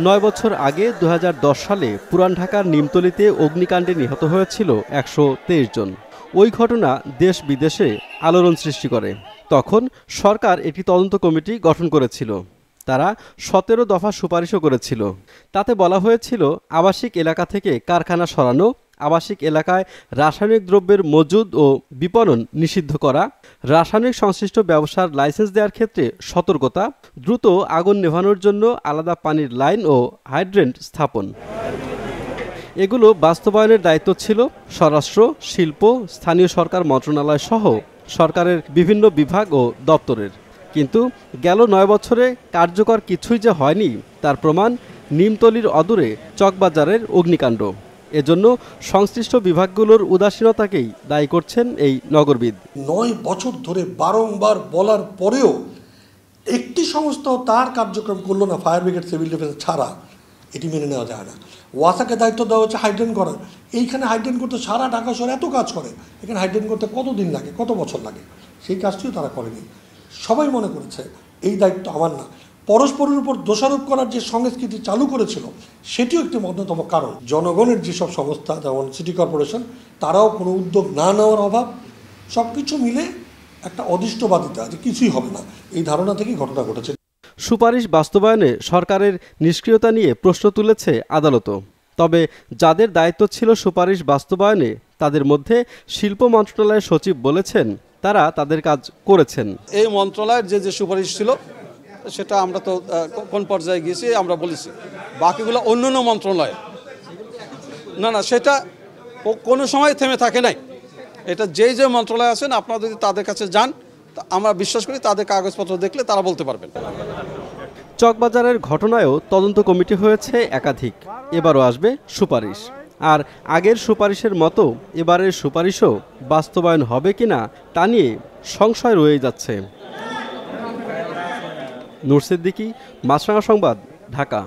নয় বছর আগে দু হাজার দশ সালে পুরান ঢাকার নিমতলিতে অগ্নিকাণ্ডে নিহত হয়েছিল একশো তেইশ জন। ওই ঘটনা দেশ বিদেশে আলোড়ন সৃষ্টি করে। তখন সরকার একটি তদন্ত কমিটি গঠন করেছিল। তারা সতেরো দফা সুপারিশও করেছিল। তাতে বলা হয়েছিল, আবাসিক এলাকা থেকে কারখানা সরানো আবাসিক এলাকায় রাসায়নিক দ্রব্যের মজুদ ও বিপণন নিষিদ্ধ করা, রাসায়নিক সংশ্লিষ্ট ব্যবসার লাইসেন্স দেওয়ার ক্ষেত্রে সতর্কতা, দ্রুত আগুন নেভানোর জন্য আলাদা পানির লাইন ও হাইড্রেন্ট স্থাপন। এগুলো বাস্তবায়নের দায়িত্ব ছিল স্বরাষ্ট্র, শিল্প, স্থানীয় সরকার মন্ত্রণালয় সহ সরকারের বিভিন্ন বিভাগ ও দপ্তরের। কিন্তু গেল নয় বছরে কার্যকর কিছুই যে হয়নি, তার প্রমাণ নিমতলির অদূরে চকবাজারের অগ্নিকাণ্ড। এজন্য সংশ্লিষ্ট বিভাগগুলোর উদাসীনতাকেই দায়ী করছেন এই নগরবিদ। নয় বছর ধরে বারংবার বলার পরেও একটি সংস্থাও তার কার্যক্রম করল না, ফায়ার ব্রিগেড সিভিল ডিফেন্স ছাড়া। এটি মেনে নেওয়া যায় না। ওয়াসাকে দায়িত্ব দেওয়া হচ্ছে হাইড্রেন করার এইখানে হাইড্রেন করতে সারা ঢাকা শহর এত কাজ করে, এখানে হাইড্রেন করতে কত দিন লাগে, কত বছর লাগে? সেই কাজটিও তারা করেনি। সবাই মনে করেছে, এই দায়িত্ব আমার না। পরস্পরের উপর দোষারোপ করার যে সংস্কৃতি চালু করেছিল সেটিও একটি অন্যতম কারণ। জনগণের যেসব সংস্থা যেমন সিটি কর্পোরেশন তারাও কোনো উদ্যোগ না নেওয়ার অভাব সব কিছু মিলে একটা অদৃষ্টবাদিতা যে কিছুই হবে না। এই ধারণা থেকেই ঘটনা ঘটেছে। সুপারিশ বাস্তবায়নে সরকারের নিষ্ক্রিয়তা নিয়ে প্রশ্ন তুলেছে আদালতও তবে যাদের দায়িত্ব ছিল সুপারিশ বাস্তবায়নে তাদের মধ্যে শিল্প মন্ত্রণালয়ের সচিব বলেছেন তারা তাদের কাজ করেছেন। এই মন্ত্রণালয়ের যে যে সুপারিশ ছিল সেটা আমরা তো কোন পর্যায়ে গিয়েছি আমরা বলেছি। বাকিগুলো অন্য অন্য মন্ত্রণালয়। না না, সেটা কোনো সময় থেমে থাকে নাই। এটা যেই যে মন্ত্রণালয় আছেন, আপনারা যদি তাদের কাছে যান আমরা বিশ্বাস করি তাদের কাগজপত্র দেখলে তারা বলতে পারবেন। চকবাজারের ঘটনায়ও তদন্ত কমিটি হয়েছে একাধিক। এবারও আসবে সুপারিশ। আর আগের সুপারিশের মতো এবারের সুপারিশও বাস্তবায়ন হবে কিনা তা নিয়ে সংশয় রয়ে যাচ্ছে। নূর সিদ্দিকী মাছরাঙা সংবাদ ঢাকা।